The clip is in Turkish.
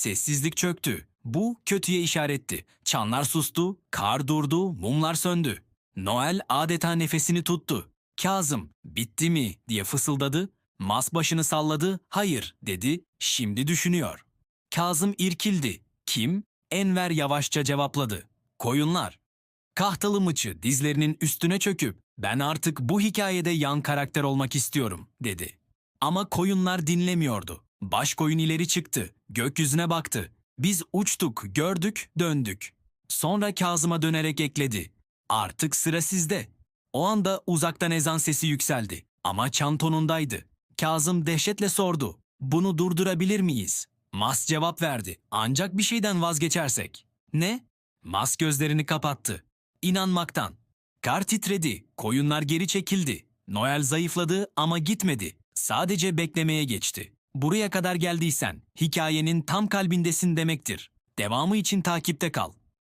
Sessizlik çöktü. Bu kötüye işaretti. Çanlar sustu, kar durdu, mumlar söndü. Noel adeta nefesini tuttu. Kazım, bitti mi diye fısıldadı. Mas başını salladı, hayır dedi, şimdi düşünüyor. Kazım irkildi. Kim? Enver yavaşça cevapladı. Koyunlar. Kahtalı mıçı dizlerinin üstüne çöküp ben artık bu hikayede yan karakter olmak istiyorum dedi. Ama koyunlar dinlemiyordu. Baş koyun ileri çıktı, gökyüzüne baktı. Biz uçtuk, gördük, döndük. Sonra Kazım'a dönerek ekledi. Artık sıra sizde. O anda uzaktan ezan sesi yükseldi. Ama çan tonundaydı. Kazım dehşetle sordu. Bunu durdurabilir miyiz? Mas cevap verdi. Ancak bir şeyden vazgeçersek. Ne? Mas gözlerini kapattı. İnanmaktan. Kar titredi, koyunlar geri çekildi. Noel zayıfladı ama gitmedi. Sadece beklemeye geçti. Buraya kadar geldiysen hikayenin tam kalbindesin demektir. Devamı için takipte kal.